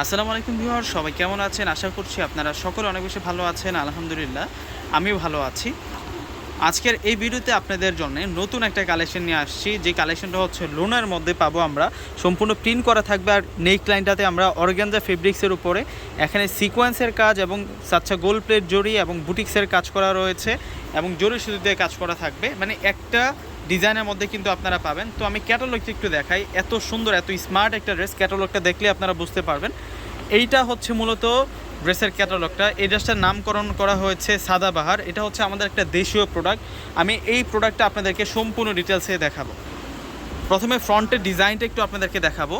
আসসালামু আলাইকুম ভিউয়ার সবাই কেমন আছেন? আশা করছি আপনারা সকলে অনেক বেশি ভালো আছেন, আলহামদুলিল্লাহ। আমিও ভালো আছি। আজকের এই ভিডিওতে আপনাদের জন্য নতুন একটা কালেকশন নিয়ে আসছি। যে কালেকশনটা হচ্ছে লোনের মধ্যে পাবো আমরা। সম্পূর্ণ প্রিন্ট করা থাকবে আর নেক লাইনটাতে আমরা অর্গানজা ফেব্রিক্সের উপরে। এখানে সিকোয়েন্সের কাজ এবং সাচ্চা গোল প্লেট জড়ি এবং বুটিক্সের কাজ করা রয়েছে এবং জরি সুতো দিয়ে কাজ করা থাকবে। মানে একটা ডিজাইনের মধ্যে কিন্তু আপনারা পাবেন। তো আমি ক্যাটালগটা একটু দেখাই। এত সুন্দর, এত স্মার্ট একটা ড্রেস ক্যাটালগটা দেখলে আপনারা বুঝতে পারবেন। এইটা হচ্ছে মূলত ড্রেসের ক্যাটালগটা এই ড্রেসটার নামকরণ করা হয়েছে সাদাবাহার এটা হচ্ছে আমাদের একটা দেশীয় প্রোডাক্ট আমি এই প্রোডাক্টটা আপনাদেরকে সম্পূর্ণ ডিটেলসে দেখাবো। প্রথমে ফ্রন্টের ডিজাইনটা একটু আপনাদেরকে দেখাবো।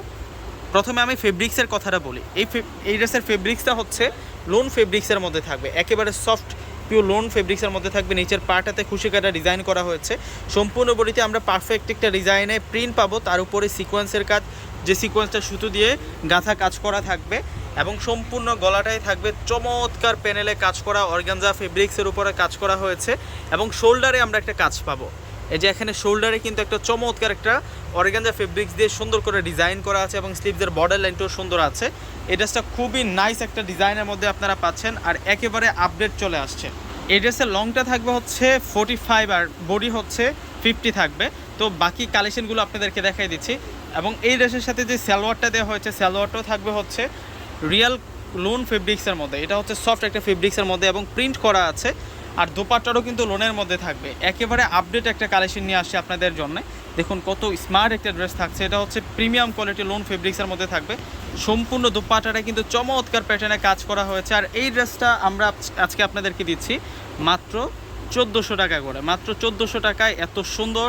প্রথমে আমি ফেব্রিক্সের কথাটা বলি। এই এই ড্রেসের ফেব্রিক্সটা হচ্ছে লোন ফেব্রিক্সের মধ্যে থাকবে। একেবারে সফট পিওর লোন ফেব্রিক্সের মধ্যে থাকবে। নিচের পাটাতে খুশি কাটা ডিজাইন করা হয়েছে। সম্পূর্ণ বডিতে আমরা পারফেক্ট একটা ডিজাইনে প্রিন্ট পাবো। তার উপরে সিকোয়েন্সের কাজ, যে সিকোয়েন্সটা সুতো দিয়ে গাঁথা কাজ করা থাকবে এবং সম্পূর্ণ গলাটাই থাকবে চমৎকার প্যানেলে কাজ করা অর্গানজা ফেব্রিক্সের উপরে কাজ করা হয়েছে এবং শোল্ডারে আমরা একটা কাজ পাবো। এই যে এখানে শোল্ডারে কিন্তু একটা চমৎকার একটা অর্গানজা ফেব্রিক্স দিয়ে সুন্দর করে ডিজাইন করা আছে এবং স্লিভসের বর্ডার লাইনটাও সুন্দর আছে। এই ড্রেসটা খুবই নাইস একটা ডিজাইনের মধ্যে আপনারা পাচ্ছেন আর একেবারে আপডেট চলে আসছে। এই ড্রেসের লংটা থাকবে হচ্ছে ফোর্টি ফাইভ আর বডি হচ্ছে ফিফটি থাকবে। তো বাকি কালেকশনগুলো আপনাদেরকে দেখাই দিচ্ছি। এবং এই ড্রেসের সাথে যে সালোয়ারটা দেওয়া হয়েছে, সালোয়ারটাও থাকবে হচ্ছে রিয়াল লোন ফেব্রিক্সের মধ্যে। এটা হচ্ছে সফট একটা ফেব্রিক্সের মধ্যে এবং প্রিন্ট করা আছে। আর দোপাট্টারও কিন্তু লোনের মধ্যে থাকবে। একেবারে আপডেট একটা কালেকশন নিয়ে আসছে আপনাদের জন্য। দেখুন কত স্মার্ট একটা ড্রেস থাকছে। এটা হচ্ছে প্রিমিয়াম কোয়ালিটি লোন ফেব্রিক্সের মধ্যে থাকবে। সম্পূর্ণ দোপাট্টাটা কিন্তু চমৎকার প্যাটার্নে কাজ করা হয়েছে। আর এই ড্রেসটা আমরা আজকে আপনাদেরকে দিচ্ছি মাত্র চোদ্দোশো টাকা করে। মাত্র চোদ্দোশো টাকায় এত সুন্দর,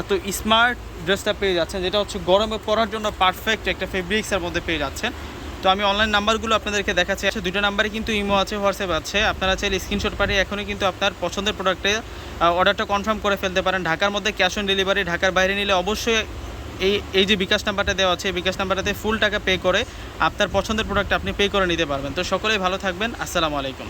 এত স্মার্ট ড্রেসটা পেয়ে যাচ্ছেন, যেটা হচ্ছে গরমে পরার জন্য পারফেক্ট একটা ফেব্রিক্সের মধ্যে পেয়ে যাচ্ছেন। তো আমি অনলাইন নাম্বারগুলো আপনাদেরকে দেখাচ্ছি। আচ্ছা দুটো নাম্বারে কিন্তু ইমো আছে, হোয়াটসঅ্যাপ আছে। আপনারা চাইলে স্ক্রিনশট পাঠিয়ে এখনই কিন্তু আপনার পছন্দের প্রোডাক্টে অর্ডারটা কনফার্ম করে ফেলতে পারেন। ঢাকার মধ্যে ক্যাশ অন ডেলিভারি ঢাকার বাইরে নিলে অবশ্যই এই এই যে বিকাশ নাম্বারটা দেওয়া আছে, এই বিকাশ নাম্বারটাতে ফুল টাকা পে করে আপনার পছন্দের প্রোডাক্ট আপনি পে করে নিতে পারবেন। তো সকলেই ভালো থাকবেন। আসসালামু আলাইকুম।